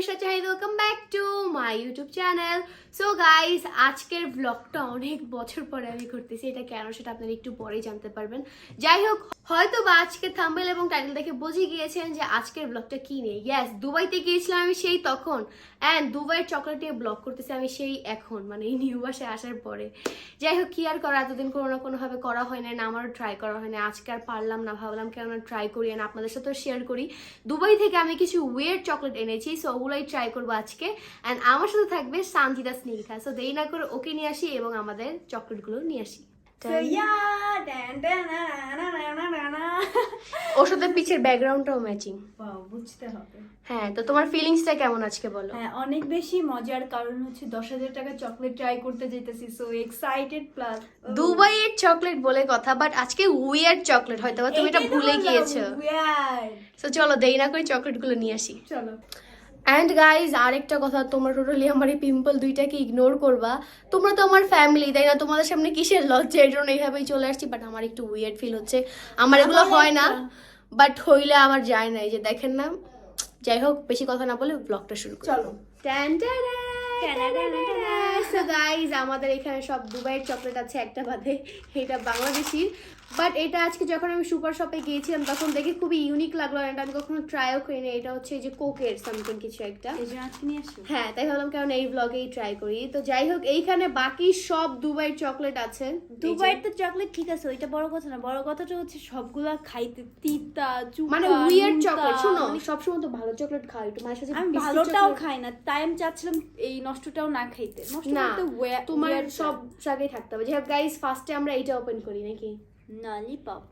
Ishra Chahid welcome back to my YouTube channel so guys আজকের ব্লগটা অনেক বছর পরে আমি করতেছি, এটা কেন সেটা আপনারা একটু পরেই জানতে পারবেন। যাই হোক হয়তো বা আজকে থাম্বেল এবং টাইটেল দেখে বুঝে গিয়েছেন যে আজকের ব্লগটা কি নিয়ে। ইয়াস দুবাইতে গিয়েছিলাম আমি সেই তখন। অ্যান্ড দুবাইয়ের চকলেট ব্লগ করতেছি আমি সেই এখন মানে এই নিউ বাসে আসার পরে। যাই হোক, কি আর করা, এতদিন কোনো না কোনোভাবে করা হয় না আমারও ট্রাই করা হয় না আজকে আর পারলাম না, ভাবলাম কেন ট্রাই করি না, আপনাদের সাথেও শেয়ার করি। দুবাই থেকে আমি কিছু ওয়ের চকলেট এনেছি সো ওগুলোই ট্রাই করব আজকে। অ্যান্ড আমার সাথে থাকবে সানজিদা স্নিগ্ধা সো দেরি না করে ওকে নিয়ে আসি এবং আমাদের চকলেটগুলো নিয়ে আসি। So yeah, dan dan. ওর সাথে পিছের ব্যাকগ্রাউন্ডটাও ম্যাচিং বুঝতে হবে। হ্যাঁ তো তোমার ফিলিংসটা কেমন আজকে বলো? হ্যাঁ অনেক বেশি মজার কারণ হচ্ছে দশ হাজার টাকা চকলেট ট্রাই করতে যেতেছি সো এক্সাইটেড প্লাস দুবাইয়ের চকলেট বলে কথা বাট আজকে উইয়ার চকলেট হয়তো তুমি এটা ভুলে গিয়েছো। তো চলো দেরি না করে চকলেটগুলো নিয়ে আসি। চলো। অ্যান্ড গাইজ আরেকটা কথা তোমরা টোটালি আমার এই পিম্পল দুইটাকে ইগনোর করবা। তোমরা তো আমার ফ্যামিলি তাই না? তোমাদের সামনে কিসের লজ্জা? এর জন্য এইভাবেই চলে আসছি। বাট আমার একটু উইয়ার্ড ফিল হচ্ছে। আমার এগুলো হয় না। বাট হইলে আমার যায় না। এই যে দেখেন না যাই হোক বেশি কথা না বলে ব্লগটা শুরু করি। চলো। সো গাইজ আমাদের এখানে সব দুবাইয়ের চকলেট আছে একটা বাদে এটা বাংলাদেশির। বাট এটা আজকে যখন আমি সুপার শপে গিয়েছিলাম তখন দেখে খুবই ইউনিক লাগল এটা আমি কখনো ট্রাইও করিনি। এটা হচ্ছে যে কোকের সামথিং কিছু একটা। হ্যাঁ তাই ভাবলাম কারণ এই ব্লগেই ট্রাই করি। তো যাই হোক এইখানে বাকি সব দুবাইয়ের চকলেট আছে। দুবাইয়ের তো চকলেট ঠিক আছে ওইটা বড় কথা না। বড় কথাটা হচ্ছে সবগুলা খাইতে তিতা মানে উইয়ার চকলেট শোনো সবসময় তো ভালো চকলেট খাও একটু মাঝে সাঝে আমি ভালোটাও খাই না। তাই আমি চাচ্ছিলাম এই নষ্টটাও না খাইতে। নষ্ট না তোমার সব জায়গায় থাকতে হবে। যাই গাইস ফার্স্টে আমরা এইটা ওপেন করি নাকি? ললিপপ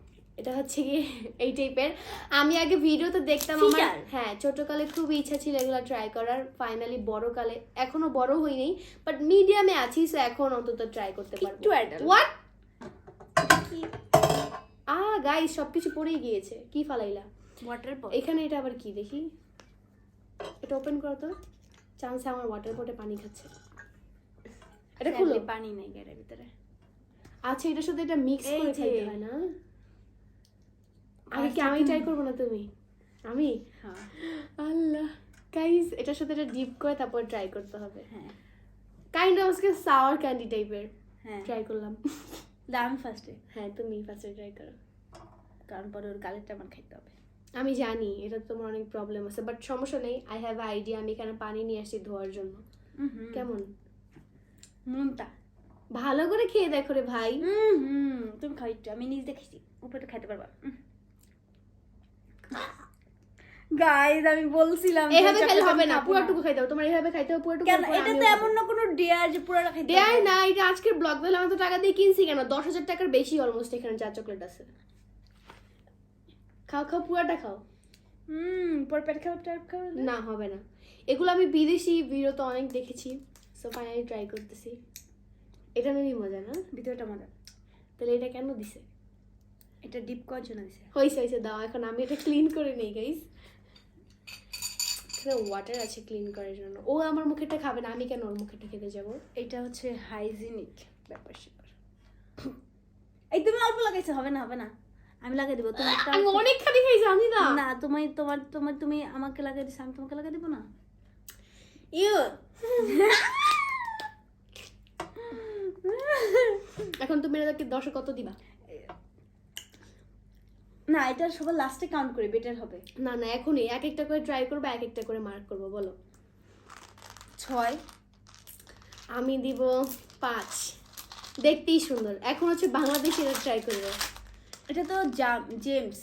এটা হচ্ছে কি এই টাইপের আমি আগে ভিডিওতে দেখতাম আমার? হ্যাঁ ছোটকালে খুব ইচ্ছা ছিল এগুলো ট্রাই করার। ফাইনালি বড় কালে এখনও বড় হইনি বাট মিডিয়ামে আছি সো এখন অন্তত ট্রাই করতে পারব। হোয়াট আ গাইস সবকিছু পড়েই গিয়েছে। কি ফালাইলা? ওয়াটার এখানে এটা আবার কি দেখি? এটা ওপেন করো তো। চান্সে আমার ওয়াটার পটে পানি খাচ্ছে। এটা খুলো। পানি নাই এর ভিতরে। আচ্ছা এটার সাথে এটা মিক্স করে খাইতে হয় না? আগে কি আমি ট্রাই করব না তুমি? আমি? হ্যাঁ। আল্লাহ গাইস এটার সাথে এটা ডিপ করে তারপর ট্রাই করতে হবে। হ্যাঁ। কাইন্ড অফ আজকে সাওয়ার ক্যান্ডি টাইপের হ্যাঁ। ট্রাই করলাম। দাম ফার্স্টে হ্যাঁ তুমি ফার্স্টে ট্রাই করো। কারণ পরে ওর গালেরটা আমার খাইতে হবে। আমি জানি এটা তোমার অনেক প্রবলেম আছে বাট সমস্যা নেই আই হ্যাভ আইডিয়া আমি এখানে পানি নিয়ে আসছি ধোয়ার জন্য। কেমন? নুনটা ভালো করে খেয়ে দেখো রে ভাই। হুম তুমি একটু আমি নিজ দেখেছি উপরে খাইতে পারবা। আমি বলছিলাম এভাবে খেলে হবে না পুরোটুকু খাইতে হবে তোমার এভাবে খাইতে হবে পুরোটুকু কেন? এটা তো এমন না কোনো ডেয়ার যে পুরোটা খাইতে। না এটা আজকের ব্লগ দিলে আমি তো টাকা দিয়ে কিনছি কেন? দশ হাজার টাকার বেশি অলমোস্ট এখানে যা চকলেট আছে। খাও খাও পুরাটা খাও। হুম পর পেট খাও পেট খাও না? হবে না। এগুলো আমি বিদেশি ভিডিও তো অনেক দেখেছি সো ফাইনালি ট্রাই করতেছি। এটা নেই মজা না? ভিতরটা মজা। তাহলে এটা কেন দিছে? এটা ডিপ করার জন্য দিছে। হয়েছে হয়েছে দাও এখন আমি এটা ক্লিন করে নেই গাইস এখানে ওয়াটার আছে ক্লিন করার জন্য। ও আমার মুখেটা খাবে না আমি কেন ওর মুখেটা খেতে যাব? এটা হচ্ছে হাইজিনিক ব্যাপার স্যাপার এই তুমি অল্প লাগাইছো হবে না হবে না। আমি লাগাই দেবো। তোমার আমি অনেকখানি খাইছি আমি না। না তুমি তোমার তোমার তুমি আমাকে লাগাই দিছো আমি তোমাকে লাগাই দেবো না? ইউ। এখন তুমি এটাকে দশে কত দিবা? না এটা সবার লাস্টে কাউন্ট করে বেটার হবে। না না এখনই। এক একটা করে ট্রাই করব এক একটা করে মার্ক করব বলো। ছয়। আমি দিব পাঁচ। দেখতেই সুন্দর। এখন হচ্ছে বাংলাদেশি এটা ট্রাই করব। এটা তো জাম জেমস।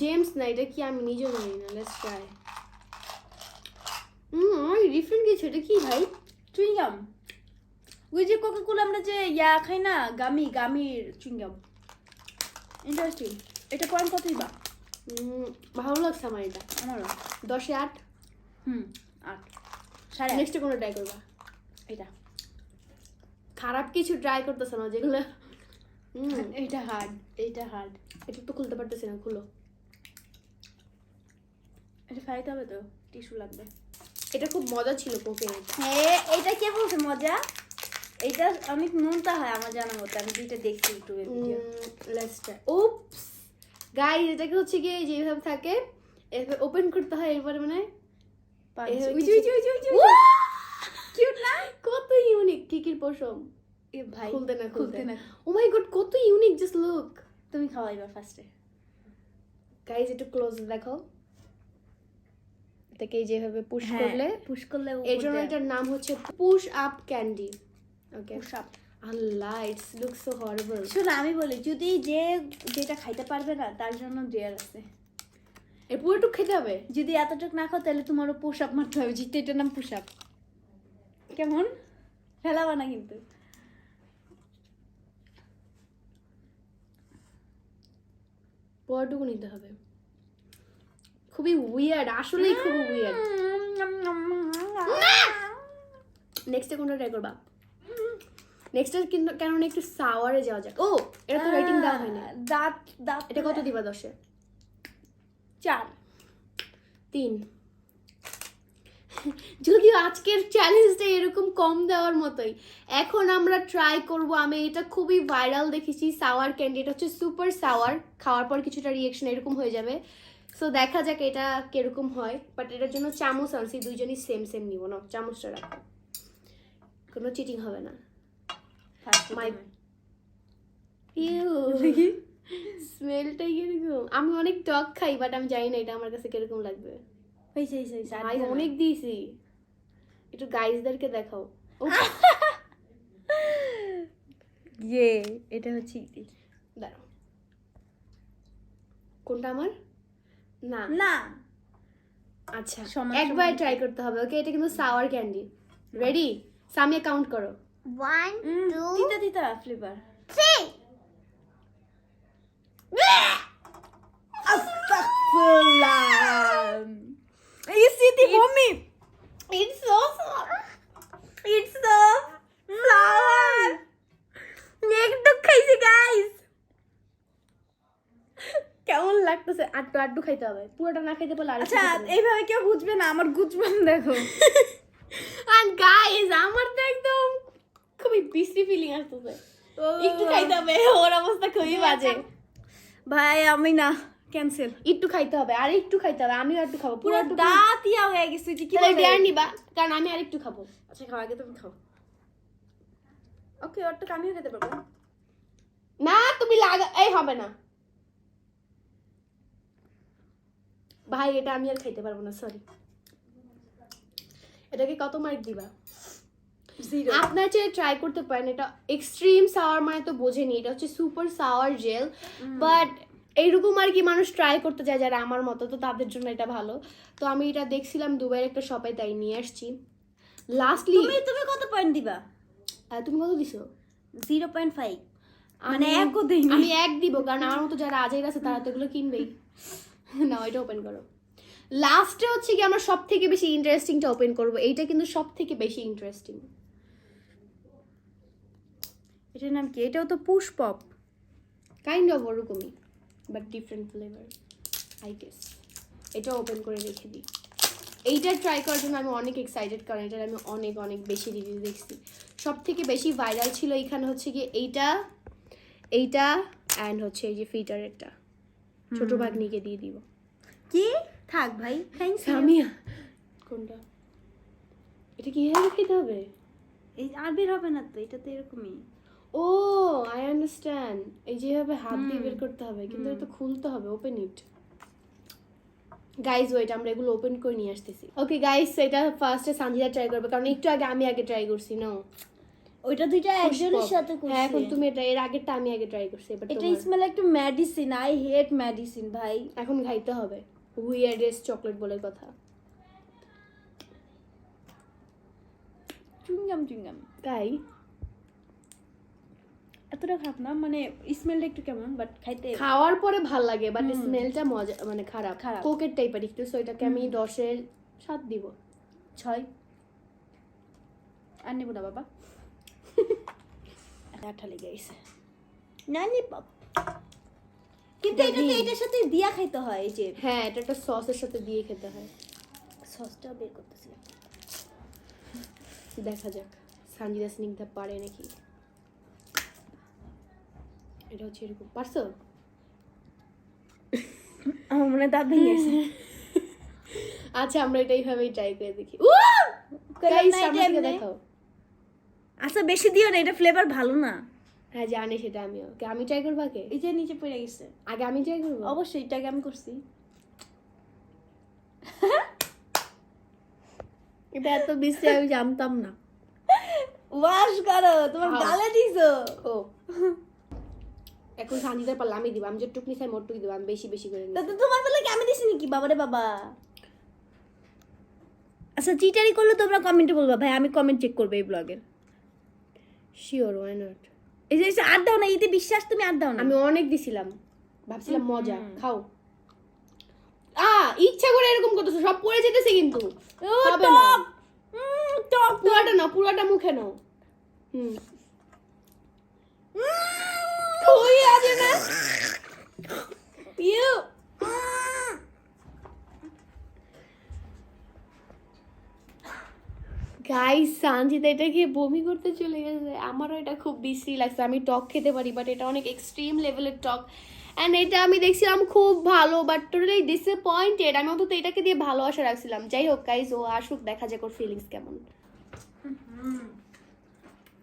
জেমস না এটা কি আমি নিজেও জানি না লেটস ট্রাই হুম ডিফারেন্ট কিছু এটা কি ভাই? চুইংগাম। ওই যে কোকা কোলা আমরা যে ইয়া খাই না গামি গামির চুইংগাম। ইন্টারেস্টিং এটা পয়েন্ট কত দিবা উম, ভালো লাগছে আমার এটা। আমারও। দশে আট। হুম আট। সাড়ে। নেক্সটে কোনো ট্রাই করবা? এটা। খারাপ কিছু ট্রাই করতেছে না যেগুলো। এইটা হার্ড এইটা হার্ড। এটা তো খুলতে পারতেছি না খুলো। এটা হবে তো টিস্যু লাগবে। এটা খুব মজা ছিল হ্যাঁ এটা কে বলছে মজা? এটা অনেক হয় আমার জানা মতো আমি দেখছি ইউটিউবে video. Let's try oops guys এটাকে হচ্ছে গিয়ে যেভাবে থাকে এভাবে ওপেন করতে হয় এরপরে মানে। Cute না? কত ইউনিক কিকির পশম। এ ভাই খুলতে না খুলতে। না। ও মাই গড কত ইউনিক জাস্ট লুক তুমি খাওয়া এবার ফার্স্টে গাইজ একটু ক্লোজ দেখো এটাকে যেভাবে পুশ হ্যাঁ, করলে পুশ করলে এর জন্য এটার নাম হচ্ছে push up candy okay push up Allah it's look so horrible শোনো আমি বলি যদি যে যেটা খাইতে পারবে না তার জন্য ডেয়ার আছে। এর পুরোটুক খেতে হবে। যদি এতটুকু না খাও তাহলে তোমারও পুশ আপ মারতে হবে। যেটা এটার নাম পুশ আপ কেমন? ফেলাবা না কিন্তু। পুরোটুকু নিতে হবে। খুবই উইয়ার্ড আসলেই খুব উইয়ার্ড নেক্সটে কোনটা ট্রাই করবা? নেক্সটে কিন্তু কেন একটু সাওয়ারে যাওয়া যাক। ও এটা তো রেটিং দেওয়া হয় না দাঁত দাঁত এটা কত দিবা দশে? চার। তিন। যদিও আজকের চ্যালেঞ্জটা এরকম কম দেওয়ার মতোই। এখন আমরা ট্রাই করব আমি এটা খুবই ভাইরাল দেখেছি সাওয়ার ক্যান্ডি এটা হচ্ছে সুপার সাওয়ার খাওয়ার পর কিছুটা রিয়েকশন এরকম হয়ে যাবে। সো দেখা যাক এটা কীরকম হয় বাট এটার জন্য চামচ আনছি দুইজনই সেম সেম নিব। না চামচটা রাখো। কোনো চিটিং হবে না। ইউ স্মেলটা কীরকম? আমি অনেক টক খাই বাট আমি জানি না এটা আমার কাছে কীরকম লাগবে। হয়েছে হয়েছে। অনেক দিয়েছি। একটু গাইজদেরকে দেখাও। ইয়ে এটা হচ্ছে দাঁড়াও। কোনটা আমার? না। না। আচ্ছা সমান একবার ট্রাই করতে হবে ওকে এটা কিন্তু sour candy ready Samia count করো। One, two, তিতা তিতা flavour three. You see the mommy? It's so. It's the flower. একটু খাইছি গাইস কেমন লাগতেছে? আটটু আটটু খাইতে হবে। পুরোটা না খাইতে পারলে আচ্ছা এইভাবে কেউ বুঝবে না? আমার গুজবান দেখো। আর গাইস আমার তো একদম খুবই বিশ্রী ফিলিং আসতেছে। একটু খাইতে হবে ওর অবস্থা খুবই বাজে। ভাই আমি না ক্যান্সেল। একটু খাইতে হবে আর একটু খাইতে হবে আমিও একটু খাব। পুরো হয়ে গেছে যে কি বলে? ডেয়ার নিবা কারণ আমি আরেকটু খাব। আচ্ছা খাও আগে তুমি খাও। ওকে ওরটা আমিও খেতে পারব না। তুমি লাগা এই হবে না। ভাই এটা আমি আর খাইতে পারব না সরি এটাকে কত মার্ক দিবা? আপনার চেয়ে ট্রাই করতে পারেন এটা এক্সট্রিম সাওয়ার মানে তো বোঝেনি এটা হচ্ছে সুপার সাওয়ার জেল বাট এইরকম আর কি মানুষ ট্রাই করতে চায় যারা আমার মতো তো তাদের জন্য এটা ভালো। তো আমি এটা দেখছিলাম দুবাইয়ের একটা শপে তাই নিয়ে আসছি। লাস্টলি তুমি তুমি কত পয়েন্ট দিবা? তুমি কত দিছো? জিরো পয়েন্ট ফাইভ মানে একও আমি এক দিব কারণ আমার মতো যারা আজের আছে তারা তো এগুলো কিনবেই। না এটা ওপেন করো। লাস্টে হচ্ছে কি আমরা সব থেকে বেশি ইন্টারেস্টিংটা ওপেন করব। এইটা কিন্তু সব থেকে বেশি ইন্টারেস্টিং এটার নাম কি? এটাও তো পুশ পপ। কাইন্ড অফ ওরকমই। But different flavour I guess এটা ওপেন করে রেখে দিই। এইটা ট্রাই করার জন্য আমি অনেক এক্সাইটেড কারণ এটার আমি অনেক অনেক বেশি রিভিউ দেখছি। সব থেকে বেশি ভাইরাল ছিল এখানে হচ্ছে কি এইটা এইটা অ্যান্ড হচ্ছে এই যে ফিটারেরটা ছোট ভাগ্নিকে দিয়ে দিব। কি? থাক ভাই থ্যাংক সামিয়া। কোনটা? এটা কি খেতে হবে? এই আর বের হবে না তো এটা তো এরকমই। ও আই আন্ডারস্ট্যান্ড এই যেভাবে হাত দিয়ে বের করতে হবে কিন্তু এটা তো খুলতে হবে ওপেন ইট গাইজ ওয়েট আমরা এগুলো ওপেন করে নিয়ে আসতেছি। ওকে গাইজ এটা ফার্স্টে সানজিদা ট্রাই করবে কারণ একটু আগে আমি আগে ট্রাই করছি না ওইটা দুইটা একজনের সাথে হ্যাঁ এখন তুমি এটা এর আগেরটা আমি আগে ট্রাই করছি এবার এটা স্মেল একটু মেডিসিন আই হেট মেডিসিন ভাই। এখন খাইতে হবে। উইয়ার্ডেস্ট চকলেট বলে কথা। Chewing gum chewing gum. তাই? এতটা খারাপ না মানে স্মেলটা একটু কেমন বাট খাইতে খাওয়ার পরে ভালো লাগে বাট স্মেলটা মজা মানে খারাপ। খারাপ। কোকের টাইপের একটু সো এটাকে আমি দশের সাত দিব। ছয়। আর নেব না বাবা। আঠা লেগে গেছে। নানি পপ কিন্তু এটা এটা তো এটার সাথে দিয়া খাইতে হয় যে হ্যাঁ এটা একটা সসের সাথে দিয়ে খেতে হয়। সসটা বের করতেছিলাম। দেখা যাক। সানজিদা স্নিগ্ধা পারে নাকি? এটা হচ্ছে এরকম পারছ আমার মনে হয় দাঁত ভেঙে গেছে। আচ্ছা আমরা এটা এইভাবেই ট্রাই করে দেখি। এমনি। আচ্ছা বেশি দিও না এটা ফ্লেভার ভালো না। হ্যাঁ জানি সেটা আমিও। কে আমি ট্রাই করব আগে? এই যে নিচে পড়ে গেছে। আগে আমি ট্রাই করব? অবশ্যই এটাকে আমি করছি। এটা এত বিশ্রী আমি জানতাম না। ওয়াশ করো তোমার। গালে দিছো। ও। এখন সানজিদার পারলে আমি দিব আমি যেটুকু নিছি আমি ওটুকু দিব আমি বেশি বেশি করে নিই তাতে তোমার বেলা কি আমি দিছি নাকি? বাবারে বাবা। আচ্ছা চিটারি করলে তোমরা কমেন্টে বলবা। ভাই আমি কমেন্ট চেক করব এই ব্লগের শিওর ওয়াই নট এই যে যে আর দাও না এতে বিশ্বাস তুমি আর দাও না আমি অনেক দিছিলাম। ভাবছিলাম মজা খাও। আ ইচ্ছা করে এরকম করতেছো সব পড়ে যেতেছে কিন্তু। ও, হবে না। টক! পুরাটা নাও পুরাটা মুখে নাও। হুম। ওই আছে না ইউ গাইস সানজিদা এটা খেয়ে বমি করতে চলে গেছে। আমারও এটা খুব বিশ্রী লাগছে। আমি টক খেতে পারি বাট এটা অনেক এক্সট্রিম লেভেলের টক। অ্যান্ড এটা আমি দেখছিলাম খুব ভালো বাট টোটালি ডিসঅ্যাপয়েন্টেড আমি অন্তত এটাকে দিয়ে ভালো আশা রাখছিলাম। যাই হোক গাইস ও আসুক দেখা যাক ওর ফিলিংস কেমন।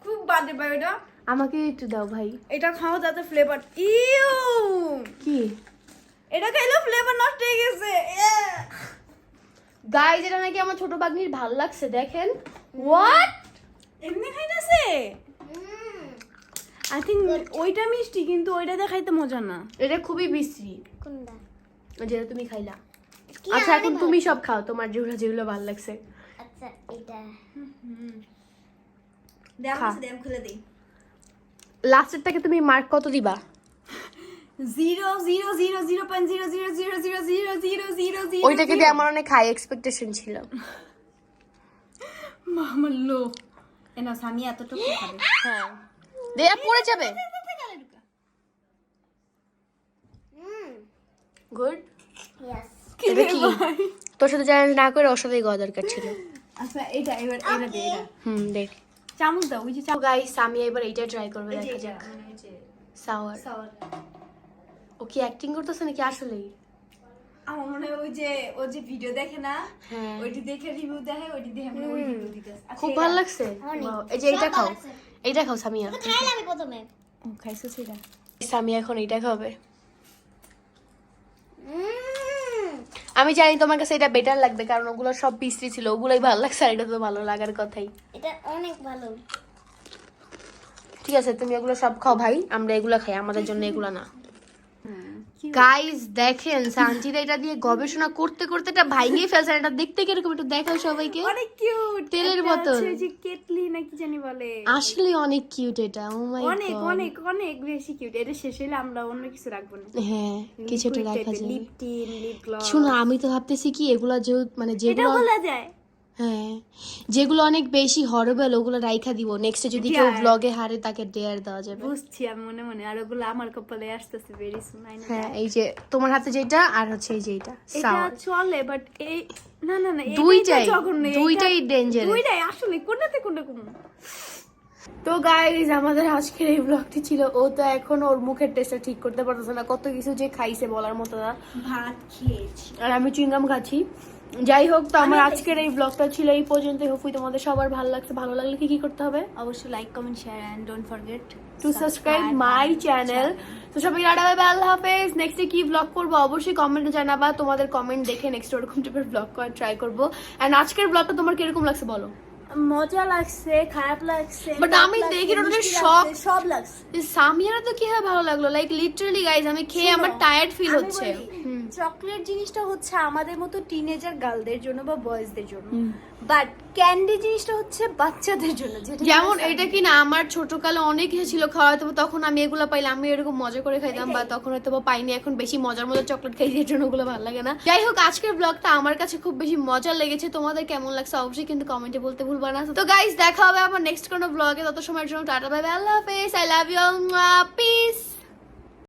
খুব বাদে ভাই ওটা। আমাকে একটু দাও ভাই। এটা খাও যাতে ফ্লেভার ইউ! কি? এটা খাইলে ফ্লেভার নষ্ট হয়ে গেছে। গাইস এটা নাকি আমার ছোট বাগনির ভালো লাগছে দেখেন। হোয়াট এমনি খাইতেছে? আই থিঙ্ক ওইটা মিষ্টি কিন্তু ওইটা দেখাইতে মজা না। এটা খুবই বিশ্রী। কোনটা? যেটা তুমি খাইলা। আচ্ছা এখন তুমি সব খাও তোমার যেগুলো যেগুলো ভালো লাগছে। আচ্ছা এটা। দেখো খা। দেম খুলে দেই। লাস্টেরটাকে তুমি মার্ক কত দিবা? Zero zero zero zero point zero zero zero zero zero zero zero zero ওইটাকে দিয়ে আমার অনেক হাই এক্সপেকটেশন ছিল। আমার লো। এনা সামি এতটুকু খাবে। হ্যাঁ। দেয়া পড়ে যাবে। গুড এটা কি? তোর সাথে চ্যালেঞ্জ না করে ওর সাথেই ছিল। আচ্ছা এটা এবার এটা দে। হুম দেখ। চামচ দাও ওই যে তো গাইস আমি এবার এইটা ট্রাই করব দেখা যাক। সাওয়ার সাওয়ার ও কি অ্যাক্টিং করতেছে নাকি আসলেই? আমার মনে হয় ওই যে ও যে ভিডিও দেখে না হ্যাঁ। ওইটি দেখে রিভিউ দেখে ওইটি দেখে মনে হয় ওই রিভিউ দিতেছে। আচ্ছা, খুব এটা- ভালো লাগছে? এই যে এইটা খাও। এইটা খাও সামিয়া। খাইলে আমি প্রথমে। ও খাইছো সেটা সামিয়া এখন এইটা খাবে। উম, আমি জানি তোমার কাছে এটা বেটার লাগবে কারণ ওগুলো সব বিশ্রী ছিল ওগুলোই ভালো লাগছে আর এটা তো ভালো লাগার কথাই। এটা অনেক ভালো। ঠিক আছে তুমি ওগুলো সব খাও ভাই আমরা এগুলো খাই আমাদের জন্য এগুলো না। গাইস দেখেন সানজিদা এটা দিয়ে গবেষণা করতে করতে এটা ভাইঙে ফেলছে এটা দেখতে কীরকম একটু দেখাও সবাইকে। অনেক কিউট তেলের বোতল। যে কেটলি নাকি জানি বলে। আসলে অনেক কিউট এটা ও মাই গড অনেক অনেক অনেক বেশি কিউট এটা শেষ হলে আমরা অন্য কিছু রাখব না। হ্যাঁ কিছুটা রাখা যাবে। লিপ টিন লিপ গ্লস শোনো আমি তো ভাবতেছি কি এগুলা যে মানে এটা যেগুলো বলা যায়। হ্যাঁ। যেগুলো অনেক বেশি হরবেল ওগুলো রাইখা দিব। নেক্সটে যদি কেউ ব্লগে হারে তাকে ডেয়ার দেওয়া যাবে। বুঝছি আমি মনে মনে। আর ওগুলো আমার কপালে আসতেছে ভেরি সুন হ্যাঁ এই যে তোমার হাতে যেটা আর হচ্ছে এই যে এটা এটা চলে বাট এই না না না তো দুইটাই দুইটাই ডেঞ্জারাস দুইটাই আসলে কোনটাতে কোনটা কোন। তো গাইজ আমাদের আজকের এই ব্লগটি ছিল ও তো এখন ওর মুখের টেস্টটা ঠিক করতে পারতেছে না। কত কিছু যে খাইছে বলার মতো না। ভাত খেয়েছি। আর আমি চুইংগাম খাচ্ছি। যাই হোক তো আমার আজকের এই ব্লগটা ছিল এই পর্যন্ত হোপই তোমাদের সবার ভালো লাগছে। ভালো লাগলে কি কি করতে হবে? অবশ্যই like comment share and don't forget to subscribe my channel তো সবাই বাই আল্লাহ হাফেজ। নেক্সটে কি ব্লগ করব? অবশ্যই কমেন্টে জানাবা। তোমাদের কমেন্ট দেখে নেক্সট ওরকম টাইপের ব্লগ করার ট্রাই করব। এন্ড আজকের ব্লগটা তোমার কীরকম লাগছে বলো? মজা লাগছে খারাপ লাগছে বাট আমি দেখি ওটা মিষ্টি সব লাগছে সামিয়ারা তো কি হয় ভালো লাগল? লাইক লিটারালি গাইজ আমি খেয়ে আমার টায়ার্ড ফিল হচ্ছে। হুম। চকলেট জিনিসটা হচ্ছে আমাদের মতো টিনেজার গার্লদের জন্য বা বয়েজদের জন্য। বাট ক্যান্ডি জিনিসটা হচ্ছে বাচ্চাদের জন্য যেমন এটা কি না আমার ছোটকালে অনেক ছিল খাওয়া হয়তো তখন আমি এগুলো পাইলে আমি এরকম মজা করে খাইতাম বা তখন হয়তো পাইনি এখন বেশি মজার মজার চকলেট খাই এর জন্য ওগুলো ভালো লাগে না। যাই হোক আজকের ব্লগটা আমার কাছে খুব বেশি মজা লেগেছে তোমাদের কেমন লাগছে অবশ্যই কিন্তু কমেন্টে বলতে ভুলবা না। তো গাইস দেখা হবে আবার নেক্সট কোনো ব্লগে তত সময়ের জন্য টাটা বাই বাই আল্লাহ হাফেজ আই লাভ ইউ পিস